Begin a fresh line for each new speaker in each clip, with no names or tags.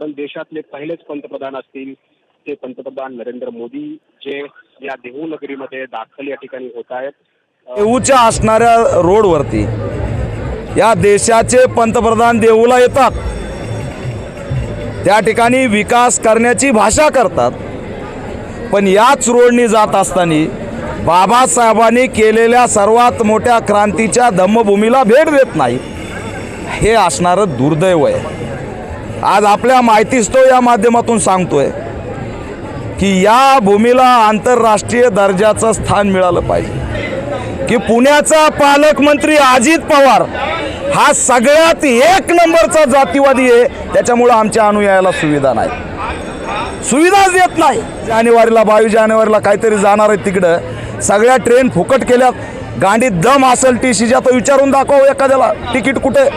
कारण देशातले पहिलेच पंतप्रधान असतील ते पंतप्रधान नरेंद्र मोदी जे या देहू नगरीमध्ये दाखल या ठिकाणी होत आहेत. अ,
देऊच्या असणाऱ्या रोडवरती या देशाचे पंतप्रधान देऊला येतात. त्या ठिकाणी विकास करण्याची भाषा करतात. पण याच रोडनी जात असताना बाबासाहेबांनी केलेल्या सर्वात मोठ्या क्रांतीच्या धम्मभूमीला भेट देत नाही. हे असणारं दुर्दैव आहे. आज आपल्या माहितीच तो या माध्यमातून सांगतोय की या भूमीला आंतरराष्ट्रीय दर्जाचं स्थान मिळालं पाहिजे. की पुण्याचा पालकमंत्री अजित पवार हा सगळ्यात एक नंबरचा जातीवादी आहे त्याच्यामुळं आमच्या अनुयायाला सुविधा नाही. सुविधाच देत नाही. जानेवारीला बावीस जानेवारीला काहीतरी जाणार आहे तिकडं. सगळ्या ट्रेन फुकट केल्यात गांडीत दम असेल टी सीच्या तर विचारून दाखव एखाद्याला. तिकीट कुठे?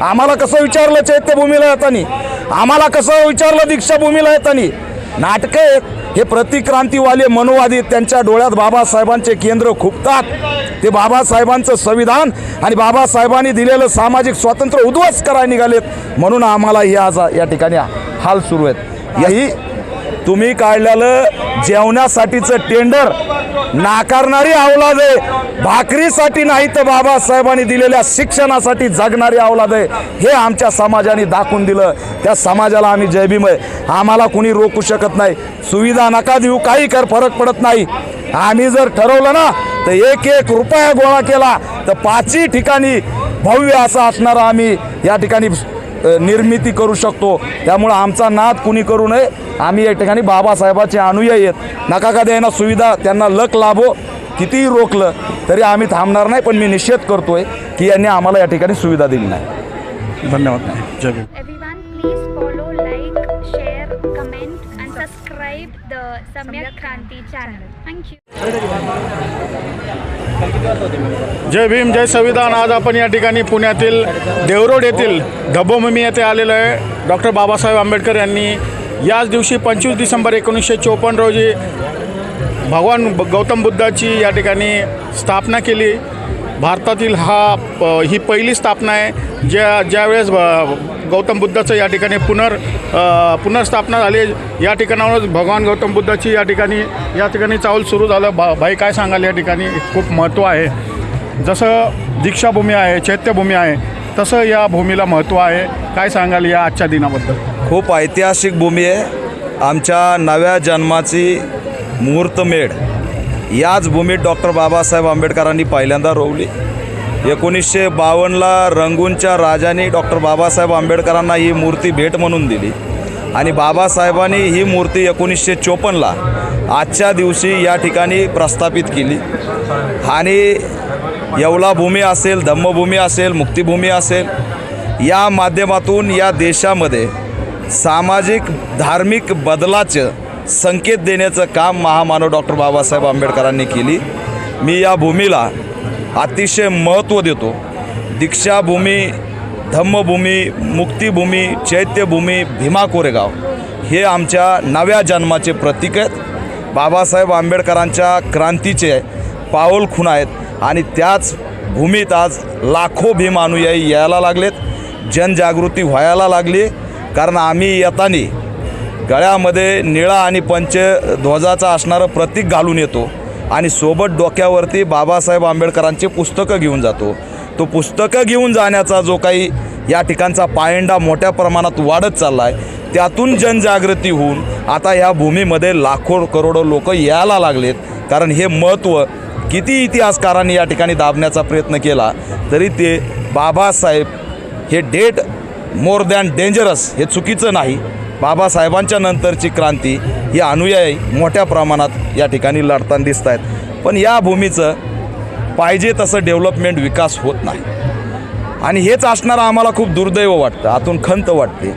आम्हाला कसं विचारलं चैत्यभूमीला येताना? आम्हाला कसं विचारलं दीक्षाभूमीला येताना? नाटकं आहेत. हे प्रतिक्रांतीवाले मनोवादी त्यांच्या डोळ्यात बाबासाहेबांचे केंद्र खुपतात. ते बाबासाहेबांचं संविधान आणि बाबासाहेबांनी दिलेलं सामाजिक स्वातंत्र्य उद्ध्वस्त करायला निघालेत. म्हणून आम्हाला हे आज या ठिकाणी हाल सुरू आहेत. याही तुम्ही काढलेलं जेवणासाठीचं टेंडर नाकारणारी अवलाद आहे. भाकरीसाठी नाही तर बाबासाहेबांनी दिलेल्या शिक्षणासाठी जगणारी अवलाद आहे. हे आमच्या समाजाने दाखवून दिलं. त्या समाजाला आम्ही जयभीम आहे आम्हाला कुणी रोखू शकत नाही. सुविधा नका देऊ काही कर फरक पडत नाही. आम्ही जर ठरवलं ना तर एक एक रुपया गोळा केला तर पाचही ठिकाणी भव्य असा असणारा आम्ही. या ठिकाणी निर्मिती करू शकतो. त्यामुळं आमचा नाद कुणी करू नये. आम्ही या ठिकाणी बाबासाहेबाचे अनुयायी आहेत. नका का द्यायना सुविधा त्यांना लक लाभो. कितीही रोखलं तरी आम्ही थांबणार नाही पण मी निषेध करतोय की यांनी आम्हाला या ठिकाणी सुविधा दिली नाही.
धन्यवाद. जय
subscribe the Samyak Kranti channel. Thank you.
जय भीम जय संविधान. आज आपण या ठिकाणी पुण्यातील देवरोड येथील धब्बभूमी येथे आलेलो आहे. डॉक्टर बाबासाहेब आंबेडकर यांनी याच दिवशी पंचवीस डिसेंबर एकोणीसशे चोपन्न रोजी भगवान गौतम बुद्धाची या ठिकाणी स्थापना केली. भारतातील हा प- ही पहिली स्थापना आहे. ज्या ज्यावेळेस गौतम बुद्धाचं या ठिकाणी पुनर् पुनर्स्थापना झाली. या ठिकाणावरच भगवान गौतम बुद्धाची या ठिकाणी या ठिकाणी चावल सुरू झालं. भा भाई काय सांगाल या ठिकाणी? खूप महत्त्व आहे. जसं दीक्षाभूमी आहे चैत्यभूमी आहे तसं या भूमीला महत्त्व आहे. काय सांगाल या आजच्या दिनाबद्दल?
खूप ऐतिहासिक भूमी आहे. आमच्या नव्या जन्माची मुहूर्तमेढ. याच भूमीत डॉक्टर बाबासाहेब आंबेडकरांनी पहिल्यांदा रोवली. एकोणीसशे बावन्नला रंगूनच्या राजाने डॉक्टर बाबासाहेब आंबेडकरांना ही मूर्ती भेट म्हणून दिली. आणि बाबासाहेबांनी ही मूर्ती एकोणीसशे चोपन्नला आजच्या दिवशी या ठिकाणी प्रस्थापित केली. आणि येवला भूमी असेल धम्मभूमी असेल मुक्तिभूमी असेल या माध्यमातून या देशामध्ये सामाजिक धार्मिक बदलाचं संकेत देण्याचं काम महामानव डॉक्टर बाबासाहेब आंबेडकरांनी केली. मी या भूमीला अतिशय महत्त्व देतो. दीक्षाभूमी धम्मभूमी मुक्तिभूमी चैत्यभूमी भीमा कोरेगाव हे आमच्या नव्या जन्माचे प्रतीक आहेत. बाबासाहेब आंबेडकरांच्या क्रांतीचे पाऊल खूण आहेत आणि त्याच भूमीत आज लाखो भीम अनुयायी यायला लागलेत. जनजागृती व्हायला लागली कारण आम्ही येताना गळ्यामध्ये निळा आणि पंचध्वजाचा असणारं प्रतीक घालून येतो. आणि सोबत डोक्यावरती बाबासाहेब आंबेडकरांचे पुस्तकं घेऊन जातो. तो पुस्तकं घेऊन जाण्याचा जो काही या ठिकाणचा पायंडा मोठ्या प्रमाणात वाढत चालला आहे त्यातून जनजागृती होऊन आता या भूमीमध्ये लाखो करोडो लोक यायला लागलेत. कारण हे महत्त्व किती इतिहासकारांनी या ठिकाणी दाबण्याचा प्रयत्न केला तरी ते बाबासाहेब हे डेट मोर दॅन डेंजरस हे चुकीचं नाही. बाबासाहेबांच्या नंतरची क्रांती ही अनुयायी मोठ्या प्रमाणात या ठिकाणी लढताना दिसत आहेत. पण या भूमीचं पाहिजे तसं डेव्हलपमेंट विकास होत नाही. आणि हेच असणारं आम्हाला खूप दुर्दैव वाटतं आतून खंत वाटते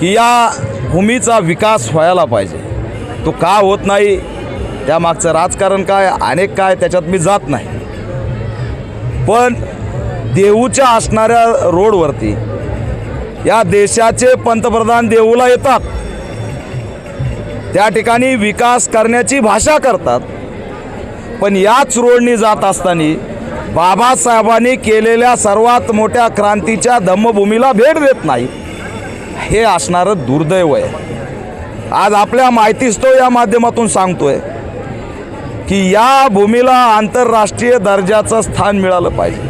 की या भूमीचा विकास व्हायला पाहिजे. तो का होत नाही त्यामागचं राजकारण काय अनेक काय त्याच्यात मी जात नाही. पण देऊच्या असणाऱ्या रोडवरती या देशाचे पंतप्रधान देऊला येतात. त्या ठिकाणी विकास करण्याची भाषा करतात. पण याच रोडनी जात असताना बाबासाहेबांनी केलेल्या सर्वात मोठ्या क्रांतीच्या धम्मभूमीला भेट देत नाही. हे असणारं दुर्दैव आहे. आज आपल्या माहितीच तो या माध्यमातून सांगतोय की या भूमीला आंतरराष्ट्रीय दर्जाचं स्थान मिळालं पाहिजे.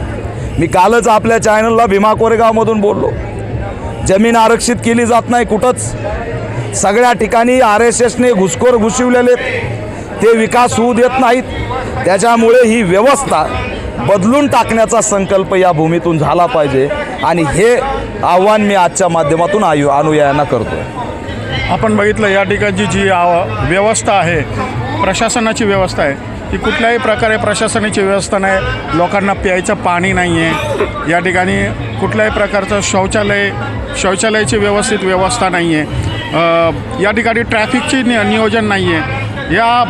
मी कालच आपल्या चॅनलला भीमा कोरेगावमधून बोललो. जमीन आरक्षित केली जात नाही कुठंच. सगळ्या ठिकाणी आर एस एसने घुसखोर घुसविलेले ते विकास होऊ देत नाहीत. त्याच्यामुळे ही व्यवस्था बदलून टाकण्याचा संकल्प या भूमीतून झाला पाहिजे. आणि हे आव्हान मी आजच्या माध्यमातून आयु अनुयायांना करतो
आपण बघितलं या ठिकाणची जी आव- व्यवस्था आहे प्रशासनाची व्यवस्था आहे. की कुठल्याही प्रकारे प्रशासनाची व्यवस्था नाही लोकांना प्यायचं पाणी नाही आहे या ठिकाणी कुठल्याही प्रकारचं शौचालय शौचालयाची व्यवस्थित व्यवस्था नाही आहे या ठिकाणी ट्रॅफिकची नि नियोजन नाही आहे या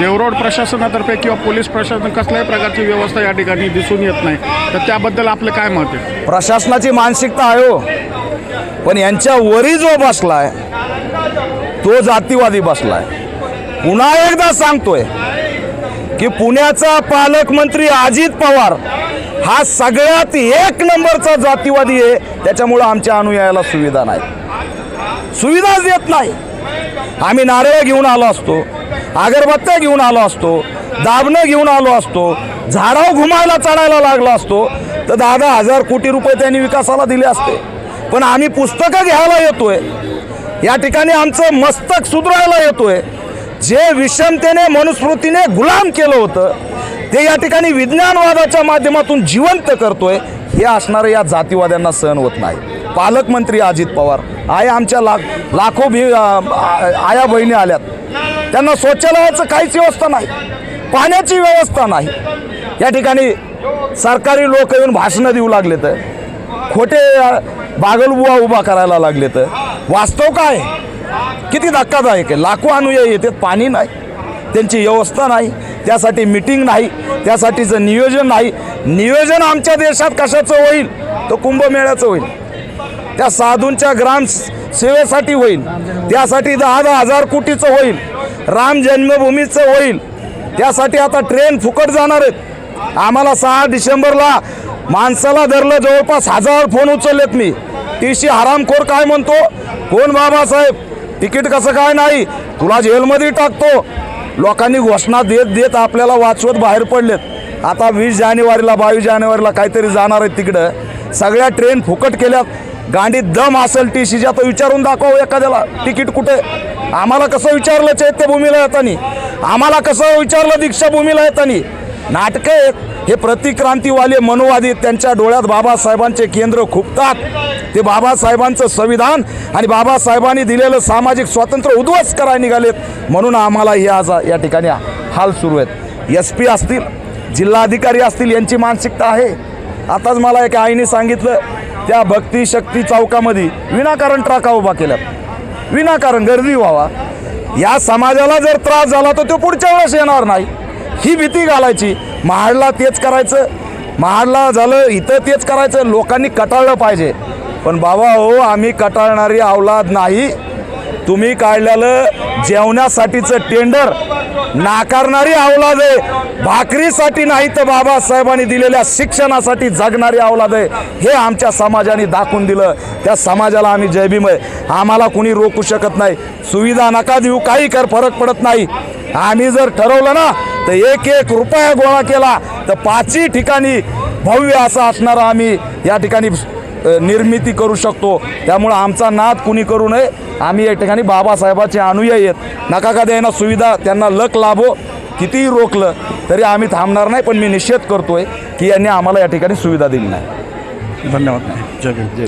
देवरोड प्रशासनातर्फे किंवा पोलीस प्रशासन कसल्याही प्रकारची व्यवस्था या ठिकाणी दिसून येत नाही. तर त्याबद्दल आपलं काय मत आहे?
प्रशासनाची मानसिकता आहे हो. पण यांच्या वरी जो बसलाय तो जातीवादी बसलाय. पुन्हा एकदा सांगतोय की पुण्याचा पालकमंत्री अजित पवार हा सगळ्यात एक नंबरचा जातीवादी आहे. त्याच्यामुळं आमच्या अनुयायाला सुविधा नाही. सुविधाच देत नाही. आम्ही नारळ घेऊन आलो असतो अगरबत्त्या घेऊन आलो असतो दाबणं घेऊन आलो असतो झाडाव घुमायला चढायला लागलो असतो. तर दहा दहा हजार कोटी रुपये त्यांनी विकासाला दिले असते. पण आम्ही पुस्तकं घ्यायला येतोय. या ठिकाणी आमचं मस्तक सुधरायला येतोय. जे विषमतेने मनुस्मृतीने गुलाम केलं होतं ते या ठिकाणी विज्ञानवादाच्या माध्यमातून जिवंत करतोय हे असणारं या जातीवाद्यांना सहन होत नाही. पालकमंत्री अजित पवार आहे आमच्या लाख लाखो भी आया बहिणी आल्यात. त्यांना शौचालयाचं काहीच व्यवस्था नाही पाण्याची व्यवस्था नाही. या ठिकाणी सरकारी लोक येऊन भाषणं देऊ लागले तर खोटे बागलबुवा उभा करायला लागले तर वास्तव काय? किती धक्कादायक आहे? लाखो अनुयायी येतात पाणी नाही त्यांची व्यवस्था नाही त्यासाठी मिटिंग नाही त्यासाठीचं नियोजन नाही. नियोजन आमच्या देशात कशाचं होईल? तर कुंभमेळ्याचं होईल. त्या साधूंच्या ग्राम सेवेसाठी होईल. त्यासाठी दहा दहा हजार कोटीचं होईल. राम जन्मभूमीचं होईल. त्यासाठी आता ट्रेन फुकट जाणार आहेत. आम्हाला सहा डिसेंबरला माणसाला धरलं जवळपास हजार फोन उचललेत मी. टी सी हरामखोर काय म्हणतो? कोण बाबासाहेब? तिकीट कसं काय नाही? तुला जेलमध्ये टाकतो. लोकांनी घोषणा देत देत आपल्याला वाचवत बाहेर पडलेत. आता वीस जानेवारीला बावीस जानेवारीला काहीतरी जाणार आहेत तिकडं. सगळ्या ट्रेन फुकट केल्यात. गांडीत दम असेल टी सीच्या तर विचारून दाखव एखाद्याला तिकीट कुठे. आम्हाला कसं विचारलं चैत्यभूमीला येतानी? आम्हाला कसं विचारलं दीक्षाभूमीला येतानी? नाटकं आहेत. हे प्रतिक्रांतीवाले मनोवादी त्यांच्या डोळ्यात बाबासाहेबांचे केंद्र खुपतात. ते बाबासाहेबांचं संविधान आणि बाबासाहेबांनी दिलेलं सामाजिक स्वातंत्र्य उद्ध्वस्त करायला निघालेत. म्हणून आम्हाला हे आज या ठिकाणी हाल सुरू आहेत. एस पी असतील जिल्हाधिकारी असतील यांची मानसिकता आहे. आताच मला एका आईने सांगितलं त्या भक्ती शक्ती चौकामध्ये विनाकारण ट्राका उभा केल्या विनाकारण गर्दी व्हावा. या समाजाला जर त्रास झाला तर तो पुढच्या वेळेस येणार नाही. ही भीती घालायची. महाडला तेच करायचं. महाडला झालं इथं तेच करायचं. लोकांनी कटाळलं पाहिजे. पण बाबा हो आम्ही कटाळणारी अवलाद नाही. तुम्ही काढलेलं जेवण्यासाठीचं टेंडर नाकारणारी अवलाद आहे. भाकरीसाठी नाही तर बाबासाहेबांनी दिलेल्या शिक्षणासाठी जगणारी अवलाद आहे. हे आमच्या समाजाने दाखवून दिलं. त्या समाजाला आम्ही जयभीम आहे. आम्हाला कुणी रोखू शकत नाही. सुविधा नका देऊ काही कर फरक पडत नाही. आम्ही जर ठरवलं ना तर एक एक रुपया गोळा केला. तर पाचही ठिकाणी भव्य असं असणारा आम्ही. या ठिकाणी निर्मिती करू शकतो. त्यामुळं आमचा नाद कुणी करू नये. आम्ही या ठिकाणी बाबासाहेबाचे अनुयायी आहेत. नका का द्यायना सुविधा त्यांना लक लाभो. कितीही रोखलं तरी आम्ही थांबणार नाही पण मी निषेध करतोय की यांनी आम्हाला या ठिकाणी सुविधा दिली नाही.
धन्यवाद. जय
जय